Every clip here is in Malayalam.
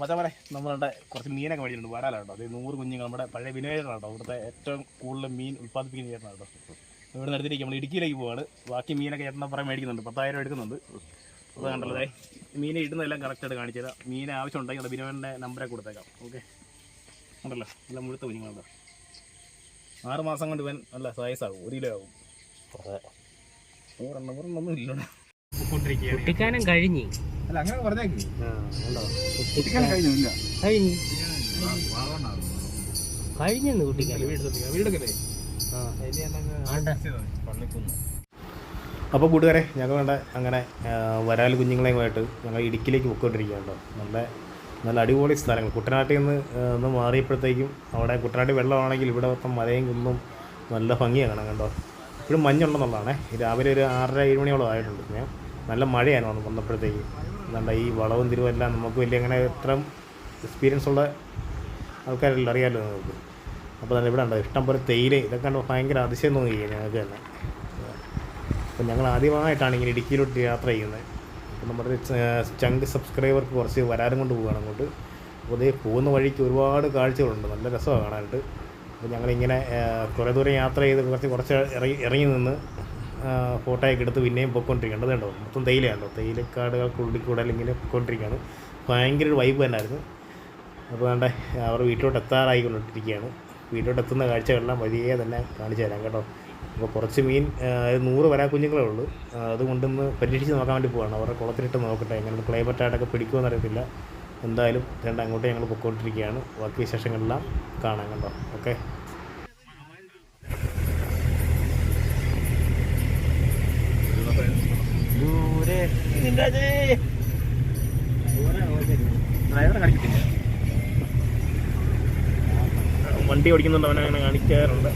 മച്ചാ പറ നമ്മളുടെ കുറച്ച് മീനൊക്കെ മേടിച്ചിട്ടുണ്ട്. വരാലാട്ടോ. അത് നൂറ് കുഞ്ഞുങ്ങൾ നമ്മുടെ പഴയ വിനോദനാട്ടോ ഇവിടുത്തെ ഏറ്റവും കൂടുതൽ മീൻ ഉൽപ്പാദിപ്പിക്കുന്ന ചേട്ടനാട്ടോ ഇവിടെ നിർത്തിയിരിക്കും നമ്മൾ ഇടുക്കിയിലേക്ക് പോവാണ്. ബാക്കി മീനൊക്കെ ചേട്ടനെ പറയാൻ മേടിക്കുന്നുണ്ട്. പത്തായിരം രൂപ എടുക്കുന്നുണ്ട് അപ്പോൾ കണ്ടല്ലേ മീൻ ഇടുന്നതെല്ലാം കറക്റ്റായിട്ട് കാണിച്ചു തരാം. മീൻ ആവശ്യമുണ്ടെങ്കിൽ നമ്മുടെ വിനോദന്റെ നമ്പറെ കൊടുത്തേക്കാം. ഓക്കെ ഉണ്ടല്ലോ? നല്ല മുഴുത്ത കുഞ്ഞുങ്ങളുണ്ടോ. ആറ് മാസം കൊണ്ട് ഇവൻ നല്ല സൈസാകും ഒരു കിലോ ആകും. നൂറെണ്ണം നൂറെണ്ണൊന്നും ഇല്ലോണം കൊണ്ടിരിക്കുകയാണ് കുട്ടിക്കാനം കഴിഞ്ഞ്. അല്ല അങ്ങനെ പറഞ്ഞേക്ക്. കഴിഞ്ഞില്ല കഴിഞ്ഞ്? കഴിഞ്ഞെന്ന് വീടൊക്കെ അപ്പോൾ കൂട്ടുകാരെ ഞങ്ങൾ വേണ്ട അങ്ങനെ വരാൽ കുഞ്ഞുങ്ങളെയുമായിട്ട് ഞങ്ങൾ ഇടുക്കിയിലേക്ക് പൊക്കോണ്ടിരിക്കുകയാണ് കേട്ടോ. നല്ല നല്ല അടിപൊളി സ്ഥലങ്ങൾ. കുട്ടനാട്ടിൽ നിന്ന് ഒന്ന് മാറിയപ്പോഴത്തേക്കും അവിടെ കുട്ടനാട്ടിൽ വെള്ളമാണെങ്കിൽ ഇവിടെ മൊത്തം മലയും കുന്നും നല്ല ഭംഗിയാണ് കാണാൻ കണ്ടോ ഇപ്പോഴും മഞ്ഞുണ്ടെന്നുള്ളതാണേ. രാവിലെ ഒരു ആറര ഏഴ് മണിയോളം ആയിട്ടുണ്ട്. ഞാൻ നല്ല മഴയാണ് വന്ന് വന്നപ്പോഴത്തേക്കും. എന്താ ഈ വളവും തിരുവും എല്ലാം നമുക്ക് വലിയ അങ്ങനെ എത്ര എക്സ്പീരിയൻസ് ഉള്ള ആൾക്കാരല്ലോ അറിയാമല്ലോ നിങ്ങൾക്ക്. അപ്പോൾ തന്നെ ഇവിടെ ഉണ്ടോ ഇഷ്ടം പോലെ തേയില ഇതൊക്കെ കണ്ടോ ഭയങ്കര അതിശയം തോന്നി ഞങ്ങൾക്ക് തന്നെ. അപ്പോൾ ഞങ്ങൾ ആദ്യമായിട്ടാണ് ഇങ്ങനെ ഇടുക്കിയിലോട്ട് യാത്ര ചെയ്യുന്നത്. അപ്പോൾ നമ്മുടെ ചങ്ക് സബ്സ്ക്രൈബർക്ക് കുറച്ച് വരാനും കൊണ്ട് പോവുകയാണ് അങ്ങോട്ട്. അപ്പോൾ ഇതേ പോകുന്ന വഴിക്ക് ഒരുപാട് കാഴ്ചകളുണ്ട് നല്ല രസമാണ് കാണാനായിട്ട്. അപ്പോൾ ഞങ്ങളിങ്ങനെ കുറേ ദൂരം യാത്ര ചെയ്ത് കുറച്ച് കുറച്ച് ഇറങ്ങി ഇറങ്ങി നിന്ന് ഫോട്ടോയൊക്കെ എടുത്ത് പിന്നെയും പൊയ്ക്കൊണ്ടിരിക്കേണ്ടത് കണ്ടോ? മൊത്തം തേയിലയാണല്ലോ തേയിലക്കാടുകൾക്കുള്ളിൽ കൂടെ ഇങ്ങനെ പൊയ്ക്കൊണ്ടിരിക്കുകയാണ്. ഭയങ്കര ഒരു വൈബ് തന്നെയായിരുന്നു. അപ്പോൾ വേണ്ട അവർ വീട്ടിലോട്ട് എത്താറായിക്കൊണ്ടിരിക്കുകയാണ് വീട്ടിലോട്ട് എത്തുന്ന കാഴ്ചകളെല്ലാം വലിയ തന്നെ കാണിച്ചു തരാം കേട്ടോ. അപ്പോൾ കുറച്ച് മീൻ നൂറ് വരാ കുഞ്ഞുങ്ങളേ ഉള്ളൂ. അതുകൊണ്ടൊന്ന് പരീക്ഷിച്ച് നോക്കാൻ വേണ്ടി പോവാണ്. അവരുടെ കുളത്തിലിട്ട് നോക്കട്ടെ എങ്ങനെ ക്ലൈമറ്റ് ആയിട്ടൊക്കെ പിടിക്കുമെന്ന് അറിയത്തില്ല. എന്തായാലും രണ്ട് അങ്ങോട്ട് ഞങ്ങൾ പൊയ്ക്കൊണ്ടിരിക്കുകയാണ്. ബാക്കി വിശേഷങ്ങളെല്ലാം കാണാം കണ്ടോ ഓക്കെ. ഡ്രൈവറെ കാണിക്കത്തില്ല. വണ്ടി ഓടിക്കുന്നുണ്ട് അവനെ അങ്ങനെ കാണിക്കാറുണ്ട്.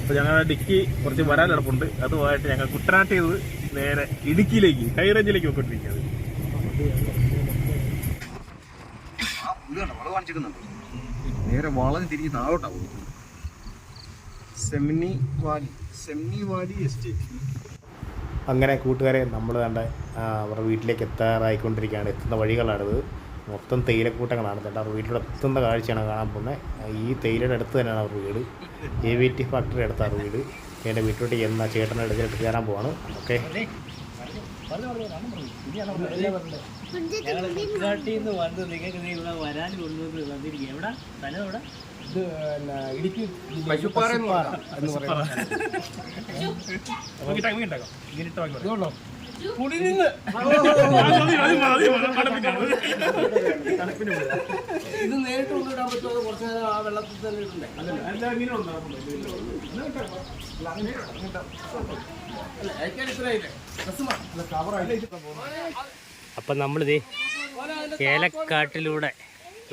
അപ്പോൾ ഞങ്ങളുടെ ഡിക്കി കുറച്ച് വരാൻ കിടപ്പുണ്ട് അതുമായിട്ട് ഞങ്ങൾ കുട്ടനാട്ട് ചെയ്ത് നേരെ ഇടുക്കിയിലേക്ക് ഹൈറേഞ്ചിലേക്ക് പോയിക്കൊണ്ടിരിക്കുന്നത് നേരെ വളഞ്ഞ് തിരിഞ്ഞ് താഴോട്ടാവും Semini valley Semini valley estate. അങ്ങനെ കൂട്ടുകാരെ നമ്മൾ കണ്ട അവരുടെ വീട്ടിലേക്ക് എത്താറായിക്കൊണ്ടിരിക്കുകയാണ്. എത്തുന്ന വഴികളാണിത്. മൊത്തം തേയിലക്കൂട്ടങ്ങളാണ്. കേട്ടോ അവർ വീട്ടിലൂടെ എത്തുന്ന കാഴ്ചയാണ് കാണാൻ പോകുന്നത്. ഈ തേയിലയുടെ അടുത്ത് തന്നെയാണ് അവരുടെ വീട്. എ വി ടി ഫാക്ടറി അടുത്താണ് വീട്. എന്റെ വീട്ടിലോട്ട് എന്ന ചേട്ടനെ എടുത്തിട്ട് കയറാൻ പോവാണ്. ഓക്കെ. നിന്ന് വന്ന് നിങ്ങൾക്ക് ഇവിടെ വരാൻ കൊണ്ടുവന്ന് വന്നിരിക്കുക എവിടെ? സ്ഥലം എവിടെ? ഇടുക്കി പശുപ്പാറ എന്ന് പറ- എന്ന് പറയുന്നത് ഇത് നേരിട്ട് കൊണ്ടിടാൻ പറ്റുമോ? കുറച്ച് നേരം ആ വെള്ളത്തിൽ തന്നെ ഇടണ്ടേ? അപ്പം നമ്മളിത് ഏലക്കാട്ടിലൂടെ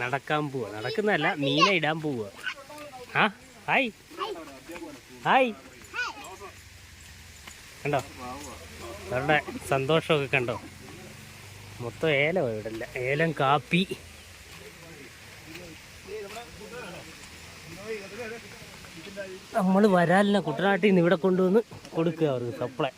നടക്കാൻ പോവുക നടക്കുന്നതല്ല മീനെ ഇടാൻ പോവുക ആ ഹായ്. ഹായ്. കണ്ടോ? അവരുടെ സന്തോഷമൊക്കെ കണ്ടോ? മൊത്തം ഏലമാണ് ഇവിടെ അല്ല ഏലം കാപ്പി. നമ്മൾ വരാലിനെ കുട്ടനാട്ടിൽ നിന്ന് ഇവിടെ കൊണ്ടുവന്ന് കൊടുക്കുക അവർക്ക് സപ്ലൈ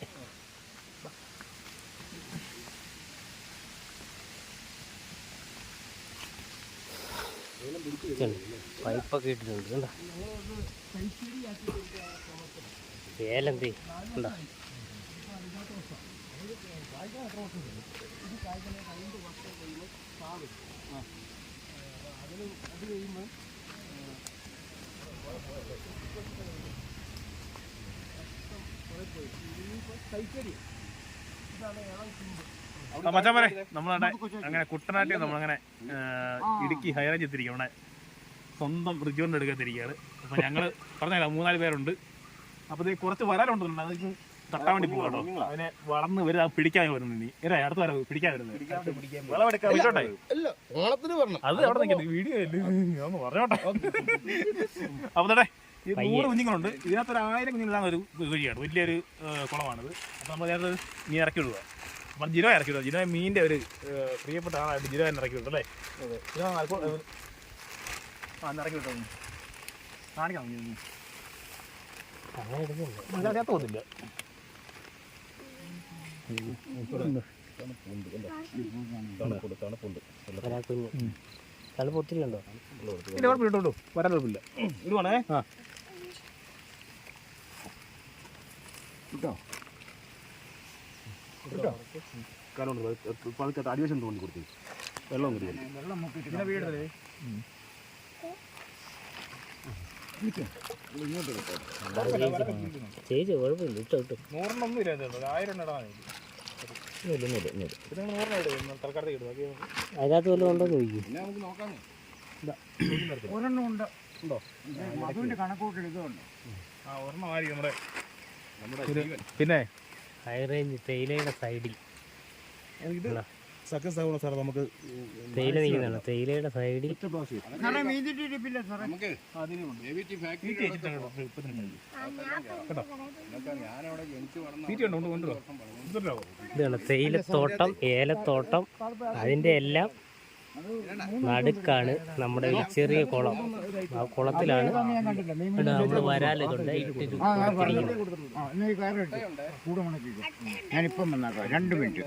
പൈപ്പൊക്കെ ഇട്ടിട്ടുണ്ട്. കണ്ടോ? ഇതാണ് ഇളം കണ്ടോ മച്ചാൻ പറ നമ്മളവിടെ അങ്ങനെ കുട്ടനാട്ടിൽ നമ്മളങ്ങനെ ഇടുക്കി ഹൈറേഞ്ച് എത്തിരിക്കും അവിടെ സ്വന്തം റിജോറിന്റെ എടുക്കത്തിരിക്കുകയാണ് അപ്പൊ ഞങ്ങൾ പറഞ്ഞല്ല മൂന്നാൽ പേരുണ്ട്. അപ്പോൾ ഇത് കുറച്ച് വരാനുണ്ട് അതൊക്കെ തട്ടാൻ വേണ്ടി പോകാട്ടോ അതിനെ വളർന്ന് വരും പിടിക്കാൻ വരുന്നു നീ ഇരാ അടുത്ത വരാ പിടിക്കാൻ വരുന്നത്. അത് അവിടെ നിൽക്കുന്നത് വീഡിയോ അല്ലേ? ഒന്ന് പറഞ്ഞോട്ടെ. അപ്പോൾ തന്നെ ഈ നൂറ് കുഞ്ഞുങ്ങളുണ്ട്. ഇതിനകത്ത് ഒരു ആയിരം കുഞ്ഞുങ്ങളാണ് ഒരു കുഴിയാണ്. വലിയൊരു കുളമാണിത്. അപ്പോൾ നമ്മൾ ഇതിനകത്ത് നീ ഇറക്കി വിടുക അപ്പം ഇറക്കിയിട്ട്? ഇറക്കി മീന്റെ മീനിന്റെ ഒരു പ്രിയപ്പെട്ട ആളായിട്ട് ജിനോ തന്നെ ഇറക്കി വിട്ടു അല്ലേ ജിനോ ആ, ഇറക്കി വിട്ടോ കാണിക്കാം. അങ്ങനെ തണുപ്പ് ഒത്തിരി ഉണ്ടോ ഇല്ല കുഴപ്പമില്ല വരാൻ കുഴപ്പമില്ല. ഇത് വേണേ ആ. കാലുണ്ട് പതുക്കെ അടിവശം തോന്നി കൊടുത്തു. വെള്ളം കുടിക്കാൻ ചേച്ചി കുഴപ്പമില്ല ഇട്ടോ ഇട്ടോ. നൂറിനൊന്നും ഇല്ല ആയിരം ഇടാൻ അതിനകത്ത് വല്ലതും ഉണ്ടോ ചോദിക്കും. ഒരെണ്ണം ഉണ്ട്. ഉണ്ടോ? മധുവിന്റെ കണക്കൂട്ടിൽ ഇതുണ്ട്. ആ ഒരെണ്ണം ആയിരിക്കും നമ്മുടെ പിന്നെ ഹൈ റേഞ്ച് തേയിലയുടെ സൈഡിൽ ഇത് സക്സസ് ആവണം സാർ നമുക്ക് തേയില നിൽക്കുന്നതാണ് തേയിലയുടെ സൈഡിൽ ഇതാണ് തേയിലത്തോട്ടം ഏലത്തോട്ടം അതിന്റെ എല്ലാം നടുക്കാണ് നമ്മുടെ ഒരു ചെറിയ കുളം. ആ കുളത്തിലാണ് നമ്മൾ വരാലിതുണ്ട് ഞാനിപ്പം വന്നാക്കാം രണ്ട് മിനിറ്റ്.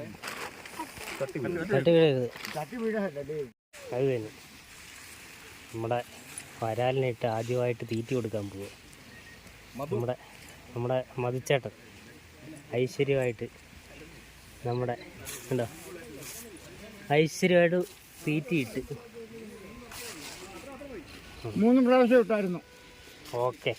തട്ടി വീഴരുത്. തട്ടി വീഴല്ലേ അത് തന്നെ നമ്മുടെ വരാലിനിട്ട് ആദ്യമായിട്ട് തീറ്റി കൊടുക്കാൻ പോവുക നമ്മുടെ നമ്മുടെ മതിച്ചേട്ടൻ ഐശ്വര്യമായിട്ട് നമ്മുടെ ഉണ്ടോ ഐശ്വര്യമായിട്ട് തീറ്റിയിട്ട്. മൂന്ന് പ്രാവശ്യം ഇട്ടായിരുന്നു. ഓക്കെ.